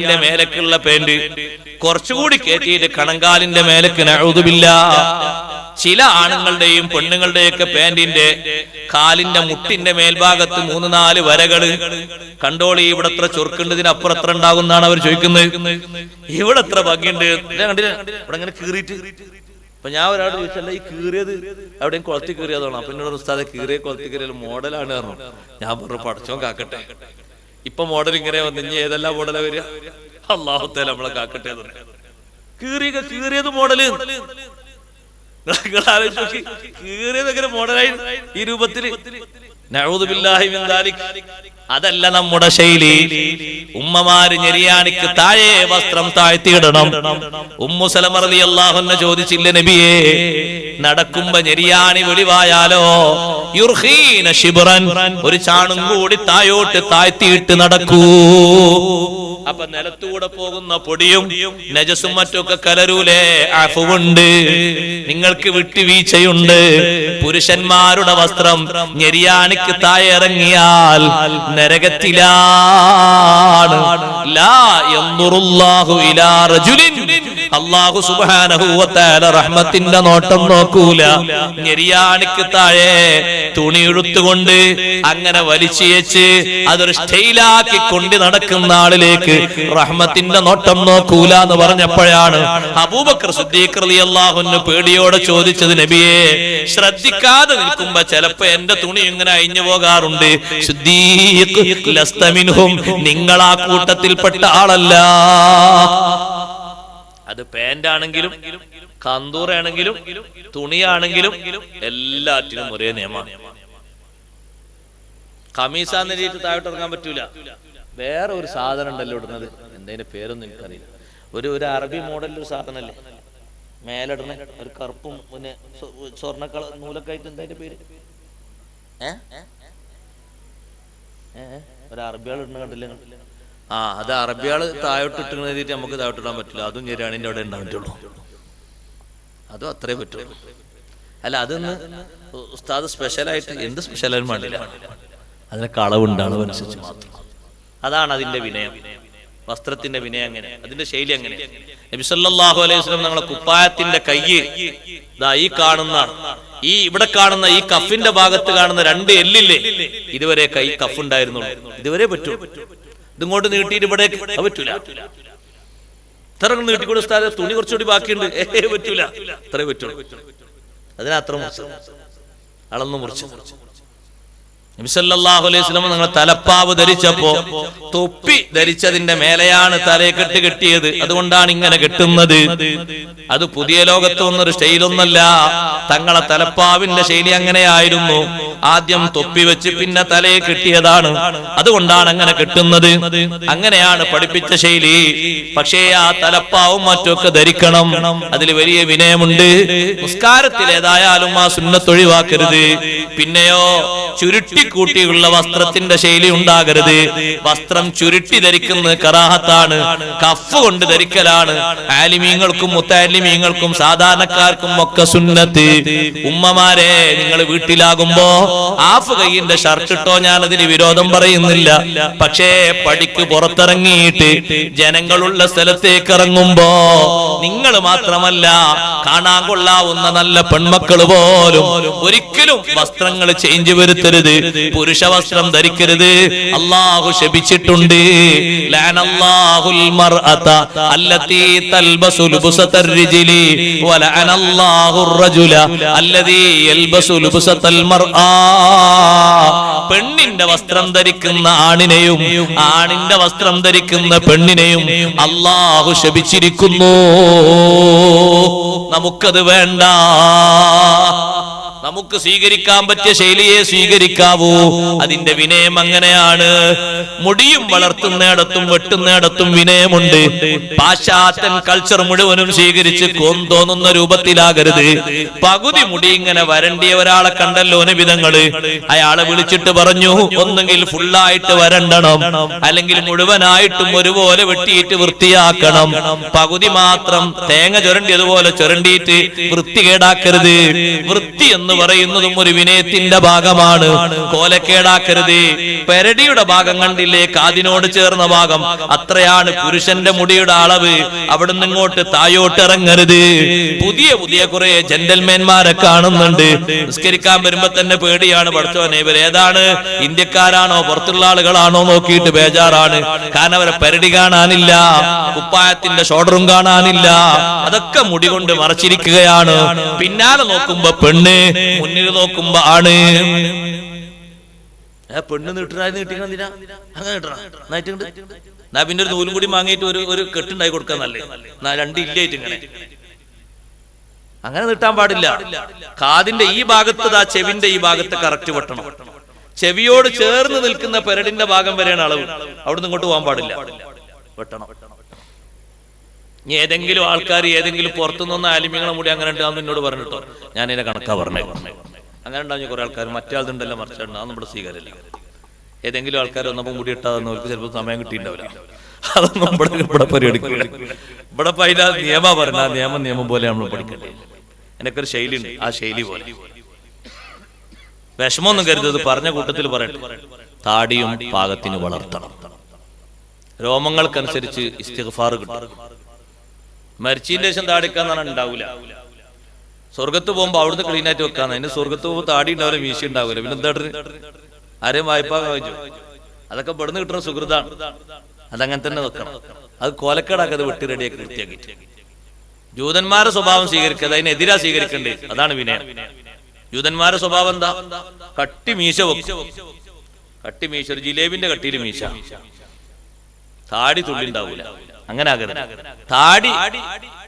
ന്റെ മേലക്കുള്ള പേന്റ് കുറച്ചുകൂടി കയറ്റിയിട്ട് കണങ്കാലിന്റെ മേലക്ക് നഴുതുമില്ല ചില ആണുങ്ങളുടെയും പെണ്ണുങ്ങളുടെയൊക്കെ പാന്റിന്റെ കാലിന്റെ മുട്ടിന്റെ മേൽഭാഗത്ത് മൂന്ന് നാല് വരകൾ. കണ്ടോളി ഇവിടെ എത്ര ചുരുക്കുണ്ട് അപ്പുറം എത്ര ഉണ്ടാകുന്നാണ് അവർ ചോദിക്കുന്നത്. ഇവിടെ എത്ര ഭംഗിയുണ്ട്. ഇവിടെ അങ്ങനെ കീറിയിട്ട്. അപ്പൊ ഞാൻ ഒരാൾ ചോദിച്ചല്ല ഈ കീറിയത് എവിടെയും കുളത്തി കീറിയതാണോ? അപ്പൊ എന്നോട് ഉസ്താദെ കീറിയ കുളത്തി കീറിയ മോഡലാണ് പറഞ്ഞു ഞാൻ പറഞ്ഞു പഠിച്ചോ കാക്കട്ടെ. ഇപ്പൊ മോഡൽ ഇങ്ങനെ വന്നു ഇനി ഏതെല്ലാം മോഡലാ വരിക? അള്ളാഹുത്തേല നമ്മളെ കാക്കട്ടെ എന്ന് കീറിയത് മോഡൽ നിങ്ങൾ ആലോചിച്ച് നോക്കി. കീറിയത് മോഡലായി ഈ രൂപത്തിൽ. അതല്ല നമ്മുടെ ശൈലി. ഉമ്മമാര് ഞെരിയാണിക്ക് താഴെ വസ്ത്രം താഴ്ത്തിയിടണം. ഉമ്മു സലമ റളിയല്ലാഹുന്ന ചോദിച്ചില്ല നബിയെ നടക്കുമ്പോ ഞെരിയാണി വെളിവായാലോ? ഒരു ചാണും കൂടി തായോട്ട് താഴ്ത്തിയിട്ട് നടക്കൂ. അപ്പൊ നിലത്തൂടെ പോകുന്ന പൊടിയും നജസും മറ്റൊക്കെ കലരൂലേ? അഫുണ്ട് നിങ്ങൾക്ക് വിട്ടുവീഴ്ചയുണ്ട്. പുരുഷന്മാരുടെ വസ്ത്രം ഞെരിയാണിക്ക് താഴെ ഇറങ്ങിയാൽ നരകത്തിലാണ്. ലാ യന്ദുറുല്ലാഹു ഇലാ റജുലിൻ. വ തആല റഹ്മത്തിന്റെ നോട്ടം നോക്കൂല. ഞെരിയാണിക്ക് താഴെ തുണി എടുത്തുകൊണ്ട് അങ്ങനെ വലിച്ചയച്ച് അതൊരു സ്റ്റൈലാക്കി കൊണ്ട് നടക്കുന്ന ആളിലേക്ക് റഹ്മത്തിന്റെ നോട്ടം നോക്കൂല എന്ന് പറഞ്ഞപ്പോഴാണ് അബൂബക്കർ റളിയല്ലാഹുവിന് പേടിയോടെ ചോദിച്ചത് നബിയെ ശ്രദ്ധിക്കാതെ നിൽക്കുമ്പോ ചിലപ്പോ എന്റെ തുണി ഇങ്ങനെ അഴിഞ്ഞു പോകാറുണ്ട്. നിങ്ങൾ ആ കൂട്ടത്തിൽപ്പെട്ട ആളല്ല. അത് പാന്റ് ആണെങ്കിലും കന്തൂറാണെങ്കിലും തുണിയാണെങ്കിലും എല്ലാറ്റിനും ഒരേ നിയമമാണ്. കമീസാന്ന് രീതിയിൽ താഴോട്ട് ഇറങ്ങാൻ പറ്റൂല. വേറെ ഒരു സാധനം ഉണ്ടല്ലോ ഇടുന്നത്. എന്തതിന്റെ പേരൊന്നും എനിക്കറിയില്ല. ഒരു ഒരു അറബി മോഡലിൽ ഒരു സാധനമല്ലേ മേലിടുന്ന ഒരു കറുപ്പും പിന്നെ സ്വർണക്കള നൂലൊക്കെ ആയിട്ട് എന്തതിന്റെ പേര്? ഏ? ഒരു അറബികൾ ഇടുന്ന കണ്ടില്ല? ആ അത് അറബിയാൾ താഴോട്ട് എഴുതിയിട്ട് നമുക്ക് താഴോട്ടിടാൻ പറ്റില്ല. അതും ഞെരാണിന്റെ അവിടെ ഉണ്ടാവുള്ളൂ അതും അത്രേ പറ്റുള്ളൂ അല്ല അതൊന്ന് ഉസ്താദ് സ്പെഷ്യലായിട്ട് എന്ത് സ്പെഷ്യലായാലും വേണ്ടില്ല. അതിനൊക്കെ അളവുണ്ട് അളവനുസരിച്ച് മാത്രം. അതാണ് അതിന്റെ വിനയം. വസ്ത്രത്തിന്റെ വിനയം അങ്ങനെ. അതിന്റെ ശൈലി അങ്ങനെ. നബിസല്ലാഹു അലൈഹി വസ്ലം ഞങ്ങളെ കുപ്പായത്തിന്റെ കയ്യ് ഇതാ ഈ കാണുന്ന ഈ ഇവിടെ കാണുന്ന ഈ കഫിന്റെ ഭാഗത്ത് കാണുന്ന രണ്ട് എല്ലില്ലേ? ഇതുവരെ കൈ കഫ് ഉണ്ടായിരുന്നുള്ളൂ ഇതുവരെ പറ്റൂ. ഇതിങ്ങോട്ട് നീട്ടിയിട്ട് ഇവിടെ അത് പറ്റൂല. ഇത്ര നീട്ടിക്കൊണ്ട് സ്ഥലം തുണി കുറച്ചുകൂടി ബാക്കിയുണ്ട്. ഏ പറ്റൂല. ഇത്രേ പറ്റുള്ളൂ. അതിനത്ര മുറിച്ചു അളന്നു മുറിച്ചു. നബിസല്ലാഹു അലൈഹി നിങ്ങൾ തലപ്പാവ് ധരിച്ചപ്പോ തൊപ്പി ധരിച്ചതിന്റെ മേലെയാണ് തലയെക്കെട്ട് കെട്ടിയത്. അതുകൊണ്ടാണ് ഇങ്ങനെ കെട്ടുന്നത്. അത് പുതിയ ലോകത്ത് വന്നൊരു സ്റ്റൈലൊന്നല്ല തങ്ങളെ തലപ്പാവിന്റെ ശൈലി അങ്ങനെയായിരുന്നു. ആദ്യം തൊപ്പി വെച്ച് പിന്നെ തലയെ കെട്ടിയതാണ്. അതുകൊണ്ടാണ് അങ്ങനെ കെട്ടുന്നത്. അങ്ങനെയാണ് പഠിപ്പിച്ച ശൈലി. പക്ഷേ ആ തലപ്പാവും മറ്റൊക്കെ ധരിക്കണം. അതിൽ വലിയ വിനയമുണ്ട്. നിസ്കാരത്തിൽ ഏതായാലും ആ സുന്നത്തൊഴിവാക്കരുത് പിന്നെയോ ചുരുട്ടിക്കൂട്ടിയുള്ള വസ്ത്രത്തിന്റെ ശൈലി ഉണ്ടാകരുത്. വസ്ത്രം ചുരുട്ടി ധരിക്കുന്നത് കറാഹത്താണ്. കഫ് കൊണ്ട് ധരിക്കലാണ്. ആലിമീങ്ങൾക്കും മുത്താലിമീങ്ങൾക്കും സാധാരണക്കാർക്കും ഒക്കെ സുന്നത്ത്. ഉമ്മമാരെ നിങ്ങൾ വീട്ടിലാകുമ്പോ ആഫ് കൈയിന്റെ ഷർട്ട് ഇട്ടോ ഞാൻ അതിന് വിരോധം പറയുന്നില്ല. പക്ഷേ പടിക്ക് പുറത്തിറങ്ങിയിട്ട് ജനങ്ങളുള്ള സ്ഥലത്തേക്ക് ഇറങ്ങുമ്പോ നിങ്ങൾ മാത്രമല്ല കാണാൻ കൊള്ളാവുന്ന നല്ല പെൺമക്കൾ പോലും ഒരിക്കലും വസ്ത്രങ്ങൾ ചേഞ്ച് വരുത്തരുത്. പുരുഷ വസ്ത്രം ധരിക്കരുത്. അള്ളാഹു ശപിച്ചിട്ടുണ്ട്. പെണ്ണിന്റെ വസ്ത്രം ധരിക്കുന്ന ആണിനെയും ആണിന്റെ വസ്ത്രം ധരിക്കുന്ന പെണ്ണിനെയും അള്ളാഹു ശപിച്ചിരിക്കുന്നു. നമുക്കത് വേണ്ട. നമുക്ക് സ്വീകരിക്കാൻ പറ്റിയ ശൈലിയെ സ്വീകരിക്കാവൂ. അതിന്റെ വിനയം അങ്ങനെയാണ്. മുടിയും വളർത്തുന്നിടത്തും വെട്ടുന്നിടത്തും വിനയമുണ്ട്. പാശ്ചാത്യൻ കൾച്ചർ മുഴുവനും സ്വീകരിച്ച് കൊന്തോന്നുന്ന തോന്നുന്ന രൂപത്തിലാകരുത്. പകുതി മുടി ഇങ്ങനെ വരണ്ടിയ ഒരാളെ കണ്ടല്ലോ വിധങ്ങൾ അയാളെ വിളിച്ചിട്ട് പറഞ്ഞു ഒന്നുകിൽ ഫുള്ളായിട്ട് വരണ്ടണം അല്ലെങ്കിൽ മുഴുവനായിട്ടും ഒരുപോലെ വെട്ടിയിട്ട് വൃത്തിയാക്കണം. പകുതി മാത്രം തേങ്ങ ചുരണ്ടിയതുപോലെ ചുരണ്ടിയിട്ട് വൃത്തികേടാക്കരുത്. വൃത്തി എന്ന് പറയുന്നതും ഒരു വിനയത്തിന്റെ ഭാഗമാണ്. കോലക്കേടാക്കരുത്. പെരടിയുടെ ഭാഗം കണ്ടില്ലേ? കാതിനോട് ചേർന്ന ഭാഗം. അത്രയാണ് പുരുഷന്റെ മുടിയുടെ അളവ്. അവിടുന്ന് ഇങ്ങോട്ട് തായോട്ട് ഇറങ്ങരുത്. പുതിയ പുതിയ കുറെ ജെന്റൽമാൻമാരെ കാണുന്നുണ്ട്. നിസ്കരിക്കാൻ വരുമ്പോ തന്നെ പേടിയാണ്. പഠിച്ചോനെ ഇവർ ഏതാണ്? ഇന്ത്യക്കാരാണോ? പുറത്തുള്ള ആളുകളാണോ? നോക്കിയിട്ട് ബേജാറാണ്. കാരണം അവരെ പെരടി കാണാനില്ല. കുപ്പായത്തിന്റെ ഷോൾഡറും കാണാനില്ല. അതൊക്കെ മുടി കൊണ്ട് മറച്ചിരിക്കുകയാണ്. പിന്നാലെ നോക്കുമ്പോ പെണ്ണ്. മുന്നിൽ നോക്കുമ്പോ ആണ്. പെണ്ണ് നീട്ടണ നീട്ടിക്കണ എന്തിനാ? അങ്ങനെ നീട്ടണം? നന്നായിട്ടുണ്ട് എന്നാ പിന്നെ ഒരു നൂലും കൂടി വാങ്ങിയിട്ട് ഒരു ഒരു കെട്ടുണ്ടായി കൊടുക്കാൻ നല്ലേ? എന്നാ രണ്ട് ഇല്ലായിട്ട് ഇങ്ങനെ. അങ്ങനെ നീട്ടാൻ പാടില്ല. കാതിന്റെ ഈ ഭാഗത്ത് ആ ചെവിന്റെ ഈ ഭാഗത്ത് കറക്റ്റ് വെട്ടണം. ചെവിയോട് ചേർന്ന് നിൽക്കുന്ന പെരടിന്റെ ഭാഗം വരെയാണ് അളവ്. അവിടുന്ന് ഇങ്ങോട്ട് പോകാൻ പാടില്ല. വെട്ടണം. ഇനി ഏതെങ്കിലും ആൾക്കാർ ഏതെങ്കിലും പുറത്തുനിന്ന് ആലിമ്യങ്ങളെ കൂടി അങ്ങനെ ഉണ്ടാവും എന്നോട് പറഞ്ഞിട്ടോ ഞാൻ ഇതിനെ കണക്കാ പറഞ്ഞേ. അങ്ങനെ ഉണ്ടാവും കുറെ ആൾക്കാർ. മറ്റേ ആളുണ്ടല്ലോ മറിച്ചുണ്ട് അത് നമ്മുടെ ഏതെങ്കിലും ആൾക്കാർ വന്നപ്പോൾ മുടി അവർക്ക് ചിലപ്പോൾ സമയം കിട്ടിയിട്ടുണ്ടാവില്ല. അതൊന്നും ഇവിടെ ഇവിടെ ഇവിടെ അതിന്റെ നിയമ പറഞ്ഞ നിയമം നിയമം പോലെ നമ്മൾ പഠിക്കണ്ടേ. എനിക്കൊരു ശൈലി ഉണ്ട് ആ ശൈലി പോലെ. വിഷമമൊന്നും കരുതത് പറഞ്ഞ കൂട്ടത്തിൽ പറയട്ടെ. താടിയും പാകത്തിന് വളർത്തണം. രോമങ്ങൾക്കനുസരിച്ച് ഇസ്തിഗ്ഫാർ കിട്ടും. മരിച്ചതിന്റെ ശേഷം താടിക്കാൻ ഉണ്ടാവില്ല സ്വർഗത്ത് പോകുമ്പോ അവിടുന്ന് ക്ലീൻ ആയിട്ട് വെക്കാന്ന്. അതിന് സ്വർഗത്ത് പോകുമ്പോൾ താടി ഉണ്ടാവില്ല മീശ ഉണ്ടാവില്ല. പിന്നെ എന്താ ആരെയും വായ്പ വാങ്ങിച്ചു. അതൊക്കെ ഇവിടുന്ന് കിട്ടുന്ന സുഹൃതാണ് അതങ്ങനെ തന്നെ വെക്കണം. അത് കൊലക്കേടാക്കത് വെട്ടി റെഡിയാക്കി വൃത്തിയാക്കി ജൂതന്മാരുടെ സ്വഭാവം സ്വീകരിക്കുക അതിനെതിരാ സ്വീകരിക്കണ്ടേ? അതാണ് വിനയം. ജൂതന്മാരുടെ സ്വഭാവം എന്താ? കട്ടി മീശ വെക്കും. കട്ടി മീശ ഒരു ജിലേബിന്റെ കട്ടിയിൽ മീശ. താടി തുള്ളി ഉണ്ടാവൂല. അങ്ങനെ ആകരുത് താടി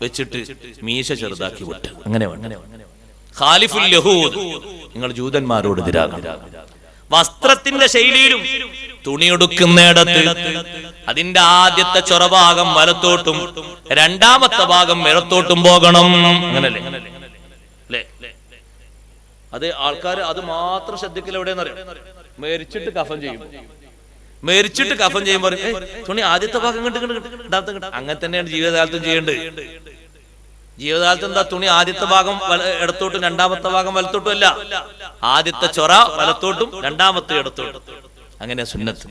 വെച്ചിട്ട് മീശ ചെറുതാക്കി വിട്ട്. അങ്ങനെ ഖാലിഫുൽ യഹൂദ്. നിങ്ങൾ ജൂതന്മാരോട് വസ്ത്രത്തിന്റെ ശൈലിയിലും തുണിയെടുക്കുന്നിടത്ത് അതിന്റെ ആദ്യത്തെ ചൊറഭാഗം വലത്തോട്ടും രണ്ടാമത്തെ ഭാഗം ഇടത്തോട്ടും പോകണം. അങ്ങനല്ലേ? അല്ലേ അത് ആൾക്കാർ അത് മാത്രം ശ്രദ്ധിക്കൽ എവിടെയെന്നറിയാം? മരിച്ചിട്ട് കഫം ചെയ്യും. മരിച്ചിട്ട് കഫൻ ചെയ്യുമ്പോൾ തുണി ആദ്യത്തെ ഭാഗം കണ്ട് കണ്ട് കണ്ട് രണ്ടാമത്തെ കണ്ട്." അങ്ങനെ തന്നെയാണ് ജീവിതകാലത്തും ചെയ്യേണ്ടത്. ജീവിതകാലത്ത് എന്താ തുണി ആദ്യത്തെ ഭാഗം ഇടത്തോട്ടും രണ്ടാമത്തെ ഭാഗം വലത്തോട്ടും അല്ല. ആദ്യത്തെ ചൊറ വലത്തോട്ടും രണ്ടാമത്തെ ഇടത്തോട്ടും. അങ്ങനെ സുന്നത്ത്.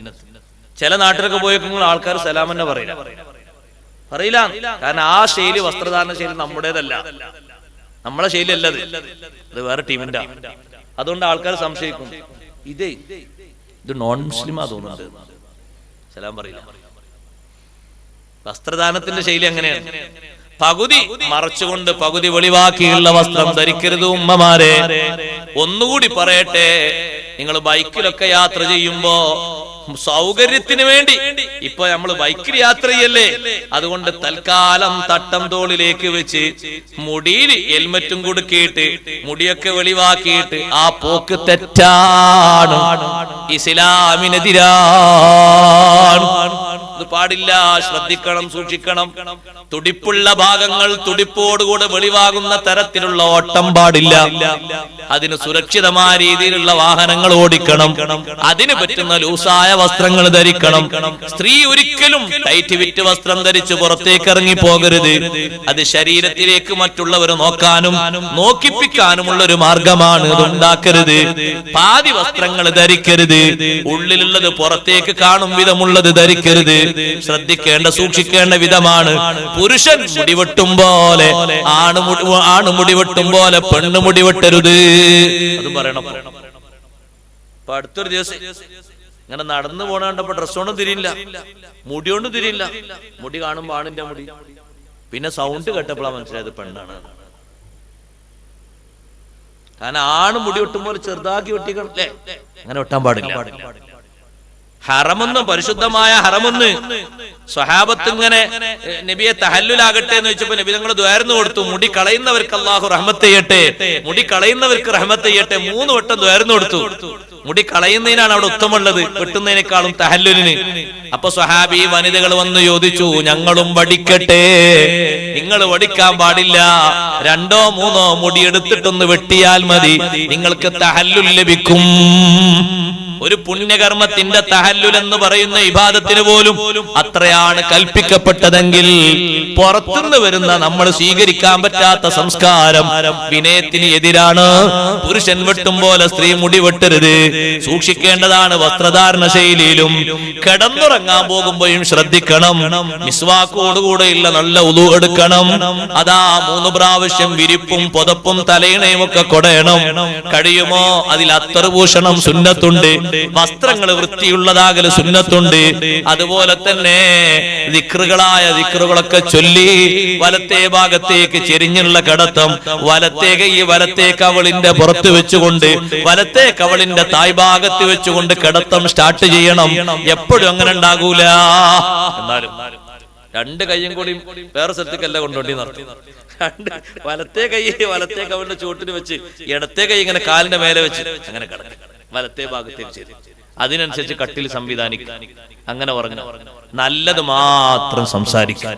ചില നാട്ടിലൊക്കെ പോയേക്കുമ്പോൾ ആൾക്കാർ സലാം തന്നെ പറയില്ല. പറയില്ല. കാരണം ആ ശൈലി വസ്ത്രധാരണ ശൈലി നമ്മുടേതല്ല. നമ്മളെ ശൈലി അല്ലത്. അത് വേറെ ടീമിന്റെ. അതുകൊണ്ട് ആൾക്കാർ സംശയിക്കും. ഇതേ ഇത് നോൺ മുസ്ലിമാ തോന്നുന്നത്. സലാം പറയില്ല. വസ്ത്രദാനത്തിന്റെ ശൈലി എങ്ങനെയാണ്? പകുതി മറച്ചുകൊണ്ട് പകുതി വെളിവാക്കിയുള്ള വസ്ത്രം ധരിക്കരുത് ഉമ്മമാരെ. ഒന്നുകൂടി പറയട്ടെ നിങ്ങൾ ബൈക്കിലൊക്കെ യാത്ര ചെയ്യുമ്പോ സൗകര്യത്തിന് വേണ്ടി. ഇപ്പൊ നമ്മൾ ബൈക്കിൽ യാത്രയല്ലേ? അതുകൊണ്ട് തൽക്കാലം തട്ടം തോളിലേക്ക് വെച്ച് മുടിയിൽ ഹെൽമറ്റും കൊടുക്കിയിട്ട് മുടിയൊക്കെ വെളിവാക്കിയിട്ട് ആ പോക്ക് തെറ്റാണ്. ഇസ്ലാമിനെതിരാണ്. പാടില്ല ശ്രദ്ധിക്കണം സൂക്ഷിക്കണം. തുടിപ്പുള്ള ഭാഗങ്ങൾ തുടിപ്പോടുകൂടെ വെളിവാകുന്ന തരത്തിലുള്ള ഓട്ടം പാടില്ല. അതിന് സുരക്ഷിതമായ രീതിയിലുള്ള വാഹനങ്ങൾ ഓടിക്കണം. അതിന് പറ്റുന്ന ലൂസായ വസ്ത്രങ്ങൾ ധരിക്കണം. സ്ത്രീ ഒരിക്കലും ടൈറ്റ് വിറ്റ് വസ്ത്രം ധരിച്ച് പുറത്തേക്ക് ഇറങ്ങി പോകരുത്. അത് ശരീരത്തിലേക്ക് മറ്റുള്ളവർ നോക്കാനും നോക്കിപ്പിക്കാനുമുള്ള ഒരു മാർഗമാണ് ഉണ്ടാക്കരുത്. പാതി വസ്ത്രങ്ങൾ ധരിക്കരുത്. ഉള്ളിലുള്ളത് പുറത്തേക്ക് കാണും വിധമുള്ളത് ധരിക്കരുത്. ശ്രദ്ധിക്കേണ്ട സൂക്ഷിക്കേണ്ട വിധമാണ്. പുരുഷൻ മുടിവെട്ടും പോലെ ആണ് ആണ് മുടിവെട്ടും പോലെ പെണ്ണ് മുടിവെട്ടരുത് അതും പറയണം അപ്പൊ അടുത്തൊരു ദിവസം ഇങ്ങനെ നടന്നു പോണ ഡ്രസ് കൊണ്ടും തിരിയില്ല. മുടി കൊണ്ടും തിരിയില്ല. മുടി കാണുമ്പോ ആണിന്റെ മുടി. പിന്നെ സൗണ്ട് കേട്ടപ്പോഴാ മനസ്സിലായത് പെണ്ണാണ്. കാരണം ആണ് മുടി വെട്ടുമ്പോൾ ചെറുതാക്കി വെട്ടിക്കണം അങ്ങനെ വെട്ടാൻ പാടില്ല. ഹറമെന്ന് പരിശുദ്ധമായ ഹറമെന്ന്. സ്വഹാബത്ത് ഇങ്ങനെ നബിയെ തഹല്ലുലാകട്ടെ എന്ന് വെച്ചപ്പോ നബി തങ്ങൾ ദ്വാരന്ന് കൊടുത്തു. മുടി കളയുന്നവർക്ക് അള്ളാഹു റഹ്മത്ത് ചെയ്യട്ടെ. മുടി കളയുന്നവർക്ക് റഹ്മത്ത് ചെയ്യട്ടെ. മൂന്ന് വട്ടം ദ്വാരന്ന് കൊടുത്തു. മുടി കളയുന്നതിനാണ് അവിടെ ഉത്തമുള്ളത് വെട്ടുന്നതിനേക്കാളും തഹല്ലുലിന്. അപ്പൊ സ്വഹാബി വനിതകൾ വന്ന് ചോദിച്ചു ഞങ്ങളും വടിക്കട്ടെ. നിങ്ങൾ വടിക്കാൻ പാടില്ല. രണ്ടോ മൂന്നോ മുടി എടുത്തിട്ടൊന്ന് വെട്ടിയാൽ മതി. നിങ്ങൾക്ക് തഹല്ലുൽ ലഭിക്കും. ഒരു പുണ്യകർമ്മത്തിന്റെ തഹല്ലുൽ എന്ന് പറയുന്ന ഇബാദത്തിന് പോലും അത്രയാണ് കൽപ്പിക്കപ്പെട്ടതെങ്കിൽ പുറത്തുനിന്ന് വരുന്ന നമ്മൾ സ്വീകരിക്കാൻ പറ്റാത്ത സംസ്കാരം വിനയത്തിന് എതിരാണ്. പുരുഷൻ വെട്ടും പോലെ സ്ത്രീ മുടി വെട്ടരുത്. സൂക്ഷിക്കേണ്ടതാണ് വസ്ത്രധാരണ ശൈലിയിലും കിടന്നുറങ്ങാൻ പോകുമ്പോഴും ശ്രദ്ധിക്കണം. മിസ്വാക്കോടുകൂടെയുള്ള നല്ല ഉളു എടുക്കണം. അതാ മൂന്ന് പ്രാവശ്യം വിരിപ്പും പുതപ്പും തലയിണയും ഒക്കെ കൊടയണം. കഴിയുമോ? അതിൽ അത്തറുഭൂഷണം സുന്നത്തുണ്ട്. വസ്ത്രങ്ങൾ വൃത്തിയുള്ളതാകൽ സുന്നത്തുണ്ട്. അതുപോലെ തന്നെ ദിക്റുകളായ ദിക്റുകളൊക്കെ ചൊല്ലി വലത്തെ ഭാഗത്തേക്ക് ചെരിഞ്ഞുള്ള കടത്തം വലത്തേ കൈ വലത്തേ കവളിന്റെ പുറത്ത് വെച്ചുകൊണ്ട് വലത്തേ കവളിന്റെ തായ്ഭാഗത്ത് വെച്ചുകൊണ്ട് കടത്തം സ്റ്റാർട്ട് ചെയ്യണം. എപ്പോഴും അങ്ങനെ ഉണ്ടാകൂല. എന്നാലും രണ്ട് കൈയും കൂടി വേറെ സ്ഥലത്തേക്കല്ല കൊണ്ടുപോയി നടത്തി രണ്ട് വലത്തെ കൈ വലത്തെ കവളിന്റെ ചുവട്ടിന് വെച്ച് ഇടത്തെ കൈ ഇങ്ങനെ കാലിന്റെ മേലെ വെച്ച് അങ്ങനെ കിടക്കും. വലത്തെ ഭാഗത്ത് തിരിച്ചിരുന്നു അതിനനുസരിച്ച് കട്ടിൽ സംവിധാനിക്കുക അങ്ങനെ പറഞ്ഞു നല്ലത് മാത്രം സംസാരിക്കുക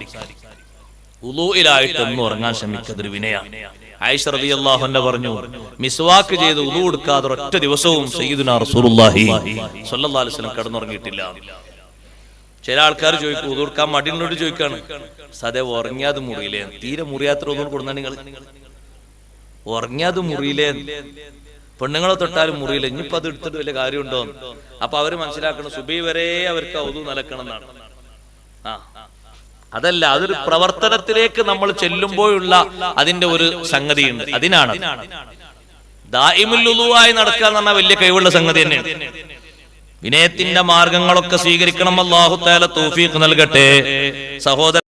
ഉലൂയിലായിട്ടൊന്നും ഉറങ്ങാൻ ശ്രമിക്കുന്നത് വിനയാണ് ആയിഷ റളിയല്ലാഹു പറഞ്ഞു മിസ്വാക്ക് ചെയ്ത് ഉലു കൊടുക്കാതെ ഒറ്റ ദിവസവും സയ്യിദുനാ റസൂലുള്ളാഹി സ്വല്ലല്ലാഹു അലൈഹി വസല്ലം കിടന്നുറങ്ങിയിട്ടില്ല. ചില ആൾക്കാർ ചോദിക്കും ഉദു കൊടുക്കാൻ മടിനോട് ചോദിക്കാണ്. സതെ ഉറങ്ങിയാത് മുറിയില്ലേ? തീരെ മുറിയാത്ര ഒന്നും നിങ്ങൾ ഉറങ്ങിയാത് മുറിയില്ലേ? പെണ്ണുങ്ങളെ തൊട്ടാലും മുറിയില്ല. ഇനിയിപ്പോ അത് എടുത്തിട്ട് വലിയ കാര്യമുണ്ടോ? അപ്പൊ അവർ മനസ്സിലാക്കണം സുബൈ വരെ അവർക്ക് ഒതു നടക്കണം എന്നാണ് ആ. അതല്ല അതൊരു പ്രവർത്തനത്തിലേക്ക് നമ്മൾ ചെല്ലുമ്പോഴുള്ള അതിന്റെ ഒരു സംഗതിയുണ്ട്. അതിനാണ്. ദായിമുല്ലുവായി നടക്കുക എന്ന് പറഞ്ഞാൽ വലിയ കഴിവുള്ള സംഗതി തന്നെയാണ്. വിനയത്തിന്റെ മാർഗങ്ങളൊക്കെ സ്വീകരിക്കണം. അള്ളാഹു താല തൗഫീഖ് നൽകട്ടെ. സഹോദര